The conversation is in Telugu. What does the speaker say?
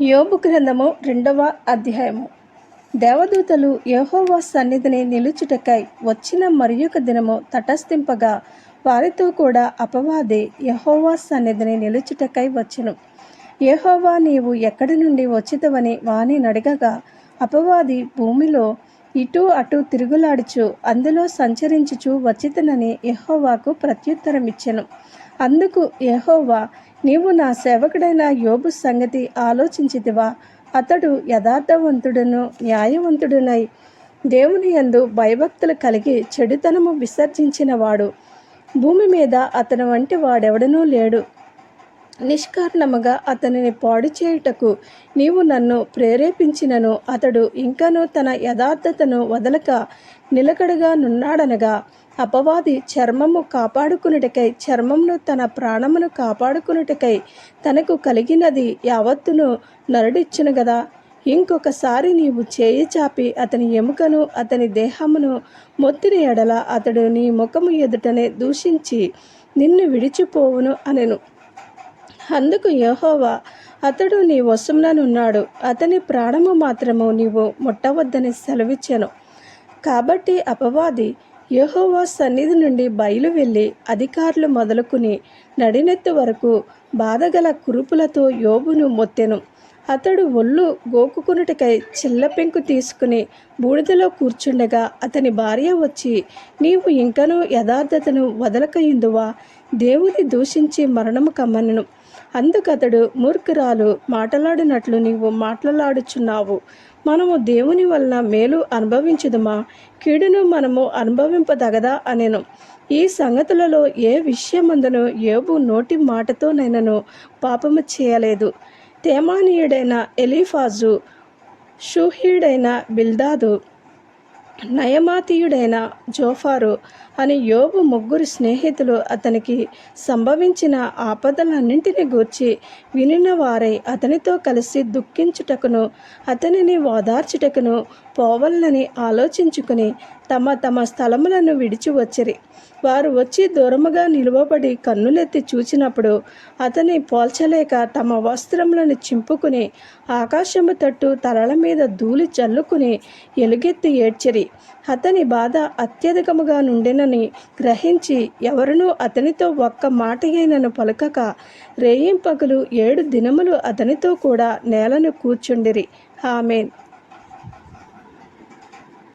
యోబు గ్రంథము రెండవ అధ్యాయము. దేవదూతలు యెహోవా సన్నిధిని నిలుచుటకై వచ్చిన మరియొక దినము తటస్థింపగా వారితో కూడా అపవాదే యెహోవా సన్నిధిని నిలుచుటకై వచ్చును. యెహోవా నీవు ఎక్కడి నుండి వచ్చితవని వాని నడగగా అపవాది భూమిలో ఇటు అటు తిరుగులాడుచు అందులో సంచరించుచు వచ్చితనని యెహోవాకు ప్రత్యుత్తరమిచ్చెను. అందుకు యహోవా నీవు నా సేవకుడైన యోబు సంగతి ఆలోచించితివా. అతడు యథార్థవంతుడును న్యాయవంతుడునై దేవుని యందు భయభక్తులు కలిగి చెడుతనము విసర్జించినవాడు. భూమి మీద అతని వంటి వాడెవడనూ లేడు. నిష్కారణముగా అతనిని పాడు చేయుటకు నీవు నన్ను ప్రేరేపించినను అతడు ఇంకనూ తన యథార్థతను వదలక నిలకడగా నున్నాడనగా అపవాది చర్మము కాపాడుకునుటకై చర్మమును తన ప్రాణమును కాపాడుకునుటకై తనకు కలిగినది యావత్తును నరుడిచ్చును గదా. ఇంకొకసారి నీవు చేయి చాపి అతని ఎముకను అతని దేహమును మొత్తిన ఎడల అతడు నీ ముఖము ఎదుటనే దూషించి నిన్ను విడిచిపోవును అనెను. అందుకు యహోవా అతడు నీ వశంలోనున్నాడు అతని ప్రాణము మాత్రము నీవు ముట్టవద్దని సెలవిచ్చాను. కాబట్టి అపవాది యహోవా సన్నిధి నుండి బయలు వెళ్ళి అధికారులు మొదలుకుని నడినెత్తు వరకు బాధగల కురుపులతో యోబును మొత్తెను. అతడు ఒళ్ళు గోకుకునుటకై చిల్లపెంకు తీసుకుని బూడిదలో కూర్చుండగా అతని భార్య వచ్చి నీవు ఇంకనూ యథార్థతను వదలకయుందువా దేవుని దూషించి మరణము కమ్మనను. అందుకతడు మూర్ఖురాలు మాటలాడినట్లు నీవు మాట్లాడుచున్నావు. మనము దేవుని వలన మేలు అనుభవించుదుమా? కీడును మనము అనుభవింపదగదా అనెను. ఈ సంగతులలో ఏ విషయమందును ఏబు నోటి మాటతోనైనను పాపము చేయలేదు. తేమానీయుడైన ఎలీఫాజు షూహీడైన బిల్దాదు నయమాతీయుడైన జోఫారు అని యోబు ముగ్గురు స్నేహితులు అతనికి సంభవించిన ఆపదలన్నింటిని గూర్చి వినిన వారై అతనితో కలిసి దుఃఖించుటకును అతనిని ఓదార్చుటకును పోవాలని ఆలోచించుకుని తమ తమ స్థలములను విడిచి వచ్చిరి. వారు వచ్చి దూరముగా నిలువబడి కన్నులెత్తి చూచినప్పుడు అతని పోల్చలేక తమ వస్త్రములను చింపుకుని ఆకాశము తట్టు తలల మీద ధూళి చల్లుకుని ఎలుగెత్తి ఏడ్చిరి. అతని బాధ అత్యధికముగా నుండెనని గ్రహించి ఎవరునూ అతనితో ఒక్క మాట అయినను పలకక రేయింపగలు ఏడు దినములు అతనితో కూడా నేలను కూర్చుండిరి. ఆమెన్.